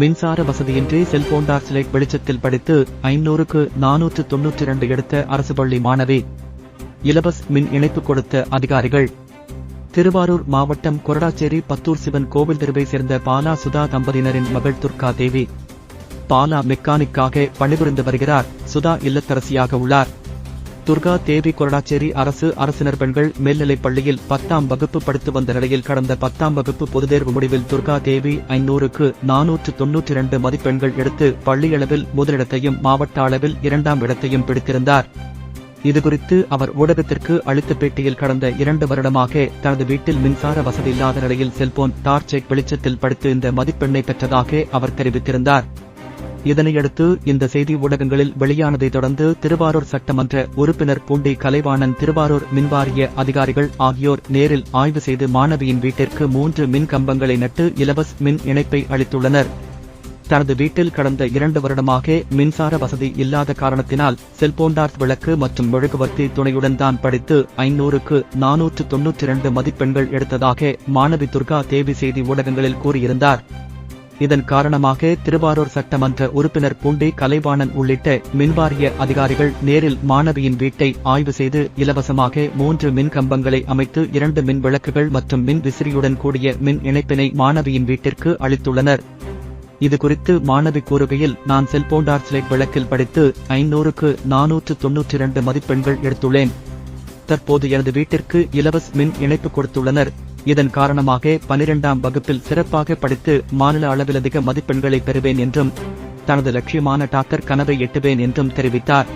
மின்சார வசதியின்றி cellphone torchlight வெளிச்சத்தில் படித்து ஐநூறுக்கு நானூற்று தொன்னூற்றி இரண்டு எடுத்த அரசு பள்ளி மாணவி. இலவஸ் மின் இணைப்பு கொடுத்த அதிகாரிகள். திருவாரூர் மாவட்டம் கொரடாச்சேரி பத்தூர் சிவன் கோவில் தெருவை சேர்ந்த பாலா சுதா தம்பதியினரின் மகள் துர்கா தேவி. பாலா மெக்கானிக்காக பணிபுரிந்து வருகிறார். சுதா இல்லத்தரசியாக உள்ளார். துர்கா தேவி கொரடாச்சேரி அரசு அரசினர் பெண்கள் மேல்நிலைப் பள்ளியில் பத்தாம் வகுப்பு படித்து வந்த நிலையில் கடந்த பத்தாம் வகுப்பு பொதுதேர்வு முடிவில் துர்கா தேவி ஐநூறுக்கு நானூற்று தொன்னூற்றி இரண்டு மதிப்பெண்கள் எடுத்து பள்ளியளவில் முதலிடத்தையும் மாவட்ட அளவில் இரண்டாம் இடத்தையும் பிடித்திருந்தார். இதுகுறித்து அவர் ஊடகத்திற்கு அளித்த பேட்டியில் கடந்த இரண்டு வருடமாக தனது வீட்டில் மின்சார வசதி இல்லாத நிலையில் செல்போன் டார்ச்சை வெளிச்சத்தில் படித்து இந்த மதிப்பெண்ணை பெற்றதாக அவர் தெரிவித்திருந்தார். இதனையடுத்து இந்த செய்தி ஊடகங்களில் வெளியானதை தொடர்ந்து திருவாரூர் சட்டமன்ற உறுப்பினர் பூண்டி கலைவாணன் திருவாரூர் மின்வாரிய அதிகாரிகள் ஆகியோர் நேரில் ஆய்வு செய்து மாணவியின் வீட்டிற்கு மூன்று மின் கம்பங்களை நட்டு இலவஸ் மின் இணைப்பை அளித்துள்ளனர். தனது வீட்டில் கடந்த இரண்டு வருடமாக மின்சார வசதி இல்லாத காரணத்தினால் செல்போன்டார்ஸ் விளக்கு மற்றும் மெழுகுவர்த்தி துணையுடன் தான் படித்து ஐநூறுக்கு நானூற்று தொன்னூற்றி இரண்டு மதிப்பெண்கள் எடுத்ததாக மாணவி துர்கா தேவி செய்தி ஊடகங்களில் கூறியிருந்தார். இதன் காரணமாக திருவாரூர் சட்டமன்ற உறுப்பினர் பூண்டி கலைவாணன் உள்ளிட்ட மின்வாரிய அதிகாரிகள் நேரில் மாணவியின் வீட்டை ஆய்வு செய்து இலவசமாக மூன்று மின் கம்பங்களை அமைத்து இரண்டு மின் விளக்குகள் மற்றும் மின் விசிறியுடன் கூடிய மின் இணைப்பினை மாணவியின் வீட்டிற்கு அளித்துள்ளனர். இதுகுறித்து மாணவி கூறுகையில் நான் செல்போன் டார்ச்லைட் விளக்கில் படித்து ஐநூறுக்கு நானூற்று தொன்னூற்றி இரண்டு மதிப்பெண்கள் எடுத்துள்ளேன். தற்போது எனது வீட்டிற்கு இலவச மின் இணைப்பு கொடுத்துள்ளனர். இதன் காரணமாக பனிரெண்டாம் வகுப்பில் சிறப்பாக படித்து மாநில அளவில் அதிக மதிப்பெண்களை பெறுவேன் என்றும் தனது லட்சியமான டாக்டர் கனவை எட்டுவேன் என்றும் தெரிவித்தார்.